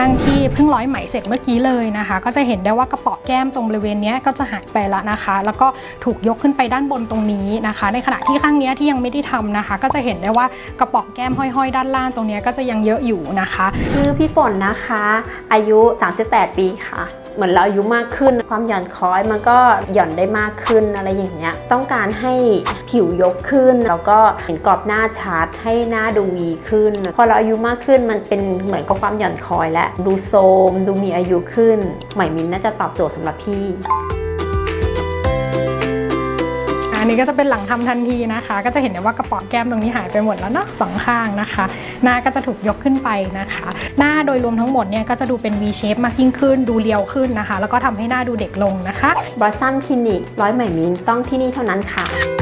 ข้างที่เพิ่งร้อยไหมเสร็จเมื่อกี้เลยนะคะ ก็จะเห็นได้ว่ากระเป๋อแก้มตรงบริเวณนี้ก็จะหายไปแล้วนะคะ แล้วก็ถูกยกขึ้นไปด้านบนตรงนี้นะคะ ในขณะที่ข้างนี้ที่ยังไม่ได้ทำนะคะ ก็จะเห็นได้ว่ากระเป๋อแก้มห้อยๆ ด้านล่างตรงนี้ก็จะยังเยอะอยู่นะคะ ชื่อพี่ฝนนะคะ อายุ 38 ปีค่ะ เหมือนเราอายุมากขึ้น ความหย่อนคล้อยมันก็หย่อนได้มากขึ้นอะไรอย่างเงี้ยต้องการให้ผิวยกขึ้น แล้วก็เห็นกรอบหน้าชัดให้หน้าดูวีขึ้น พอเราอายุมากขึ้นมันเป็นเหมือนกับความหย่อนคล้อยและดูโทรมดูมีอายุขึ้น ใหม่มินน่าจะตอบโจทย์สำหรับพี่ นนี้ก็จะเป็นหลังทำทันทีนะคะ ก็จะเห็นได้ว่ากระป๋อแก้มตรงนี้หายไปหมดแล้วเนาะสองข้างนะคะ หน้าก็จะถูกยกขึ้นไปนะคะ หน้าโดยรวมทั้งหมดเนี่ยก็จะดูเป็น V shape มากยิ่งขึ้น ดูเรียวขึ้นนะคะ แล้วก็ทำให้หน้าดูเด็กลงนะคะบรอสซัมคลินิกร้อยไหมมินต้องที่นี่เท่านั้นค่ะ